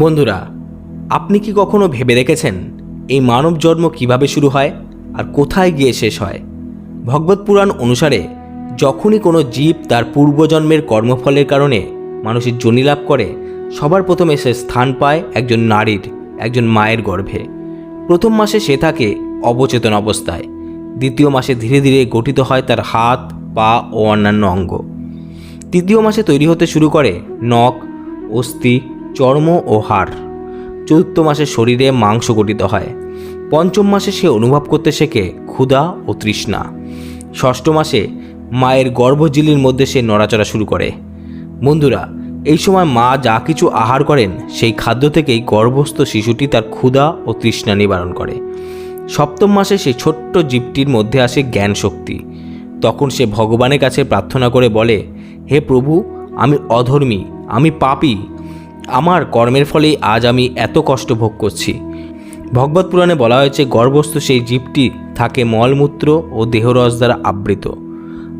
বন্ধুরা, আপনি কি কখনো ভেবে দেখেছেন এই মানব জন্ম কীভাবে শুরু হয় আর কোথায় গিয়ে শেষ হয়? ভগবত পুরাণ অনুসারে, যখনই কোনো জীব তার পূর্বজন্মের কর্মফলের কারণে মানুষের জনি লাভ করে, সবার প্রথমে সে স্থান পায় একজন নারীর, একজন মায়ের গর্ভে। প্রথম মাসে সে থাকে অবচেতন অবস্থায়, দ্বিতীয় মাসে ধীরে ধীরে গঠিত হয় তার হাত, পা ও অন্যান্য অঙ্গ। তৃতীয় মাসে তৈরি হতে শুরু করে নখ, অস্থি চর্ম ও হাড়। চতুর্থ মাসে শরীরে মাংস গঠিত হয়। পঞ্চম মাসে সে অনুভব করতে শেখে ক্ষুধা ও তৃষ্ণা। ষষ্ঠ মাসে মায়ের গর্ভঝিলির মধ্যে সে নড়াচড়া শুরু করে। বন্ধুরা, এই সময় মা যা কিছু আহার করেন, সেই খাদ্য থেকেই গর্ভস্থ শিশুটি তার ক্ষুধা ও তৃষ্ণা নিবারণ করে। সপ্তম মাসে সেই ছোট্ট জীবটির মধ্যে আসে জ্ঞান শক্তি তখন সে ভগবানের কাছে প্রার্থনা করে বলে, হে প্রভু, আমি অধর্মী, আমি পাপী আমার কর্মের ফলেই আজ আমি এত কষ্ট ভোগ করছি। ভগবত পুরাণে বলা হয়েছে, গর্ভস্থ সেই জীবটি থাকে মলমূত্র ও দেহরস দ্বারা আবৃত।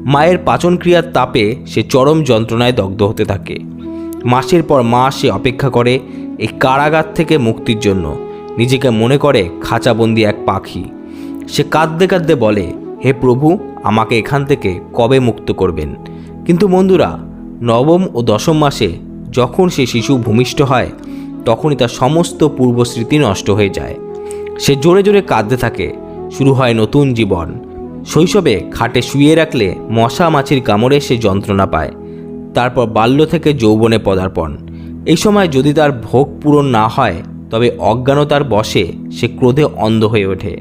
মায়ের পাচন ক্রিয়ার তাপে সে চরম যন্ত্রণায় দগ্ধ হতে থাকে। মাসের পর মাস সে অপেক্ষা করে এই কারাগার থেকে মুক্তির জন্য। নিজেকে মনে করে খাঁচাবন্দি এক পাখি। সে কাঁদতে কাঁদতে বলে, হে প্রভু, আমাকে এখান থেকে কবে মুক্ত করবেন? কিন্তু বন্ধুরা, নবম ও দশম মাসে যখন সে শিশু ভূমিষ্ঠ হয়, তখনই তার সমস্ত পূর্বস্মৃতি নষ্ট হয়ে যায়। সে জোরে জোরে কাঁদতে থাকে, শুরু হয় নতুন জীবন। শৈশবে খাটে শুয়ে রাখলে মশা মাছির কামড়ে সে যন্ত্রণা পায়। তারপর বাল্য থেকে যৌবনে পদার্পণ। এই সময় যদি তার ভোগ পূরণ না হয়, তবে অজ্ঞানতার বশে সে ক্রোধে অন্ধ হয়ে ওঠে।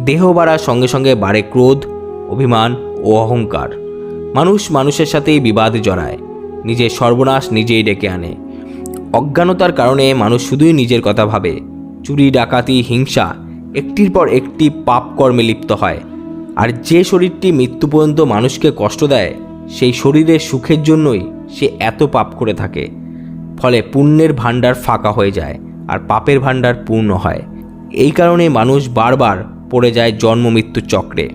দেহ বাড়ার সঙ্গে সঙ্গে বাড়ে ক্রোধ, অভিমান ও অহংকার। মানুষ মানুষের সাথেই বিবাদ জড়ায়। নিজের সর্বনাশ নিজেই ডেকে আনে। অজ্ঞানতার কারণে মানুষ শুধুই নিজের কথা ভাবে। চুরি, ডাকাতি, হিংসা একটির পর একটি পাপ কর্মে লিপ্ত হয়। আর যে শরীরটি মৃত্যু পর্যন্ত মানুষকে কষ্ট দেয়, সেই শরীরের সুখের জন্যই সে এত পাপ করে থাকে। ফলে পুণ্যের ভাণ্ডার ফাঁকা হয়ে যায় আর পাপের ভাণ্ডার পূর্ণ হয়। এই কারণে মানুষ বারবার পড়ে যায় জন্ম মৃত্যুর চক্রে।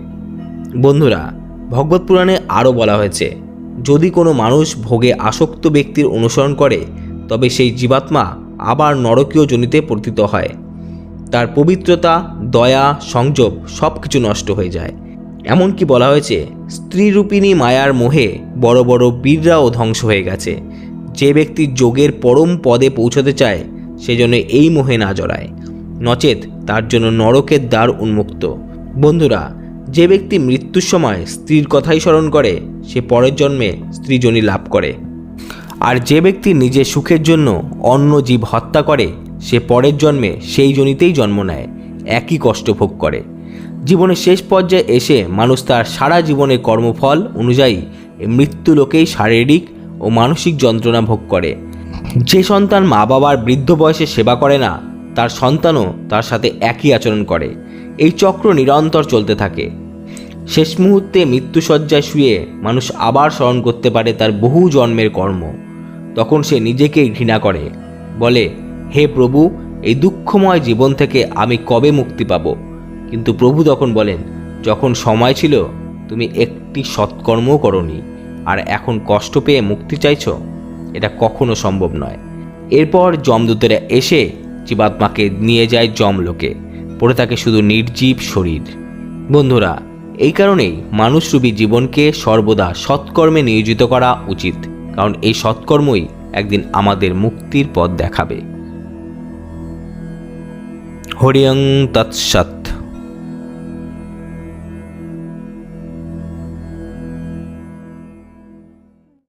বন্ধুরা, ভগবত পুরাণে আরও বলা হয়েছে যদি কোনো মানুষ ভোগে আসক্ত ব্যক্তির অনুসরণ করে, তবে সেই জীবাত্মা আবার নরকীয় জনিতে পতিত হয়। তার পবিত্রতা, দয়া সংযম সব কিছু নষ্ট হয়ে যায়। এমনকি বলা হয়েছে, স্ত্রীরূপিণী মায়ার মোহে বড় বড় বীররাও ধ্বংস হয়ে গেছে। যে ব্যক্তি যোগের পরম পদে পৌঁছতে চায় সেজন্য এই মোহে না জড়ায়। নচেত তার জন্য নরকের দ্বার উন্মুক্ত। বন্ধুরা যে ব্যক্তি মৃত্যুর সময় স্ত্রীর কথাই স্মরণ করে, সে পরের জন্মে স্ত্রীজনী লাভ করে। আর যে ব্যক্তি নিজের সুখের জন্য অন্য জীব হত্যা করে, সে পরের জন্মে সেই জনিতেই জন্ম নেয়, একই কষ্ট ভোগ করে। জীবনের শেষ পর্যায়ে এসে মানুষ তার সারা জীবনের কর্মফল অনুযায়ী মৃত্যু লোকেই শারীরিক ও মানসিক যন্ত্রণা ভোগ করে। যে সন্তান মা বাবার বৃদ্ধ বয়সে সেবা করে না, তার সন্তানও তার সাথে একই আচরণ করে। এই চক্র নিরন্তর চলতে থাকে। শেষ মুহূর্তে মৃত্যুসজ্জায় শুয়ে মানুষ আবার স্মরণ করতে পারে তার বহু জন্মের কর্ম। তখন সে নিজেকেই ঘৃণা করে। বলে, হে প্রভু, এই দুঃখময় জীবন থেকে আমি কবে মুক্তি পাব? কিন্তু প্রভু তখন বলেন, যখন সময় ছিল, তুমি একটি সৎকর্মও করনি, আর এখন কষ্ট পেয়ে মুক্তি চাইছ? এটা কখনো সম্ভব নয়। এরপর যমদূতেরা এসে জীবাত্মাকে নিয়ে যায় যমলোকে। পড়ে থাকে শুধু নির্জীব শরীর। বন্ধুরা এই কারণেই মানুষরূপী জীবনকে সর্বদা সৎকর্মে নিয়োজিত করা উচিত, কারণ এই সৎকর্মই একদিন আমাদের মুক্তির পথ দেখাবে। হরিয়ং তৎসৎ।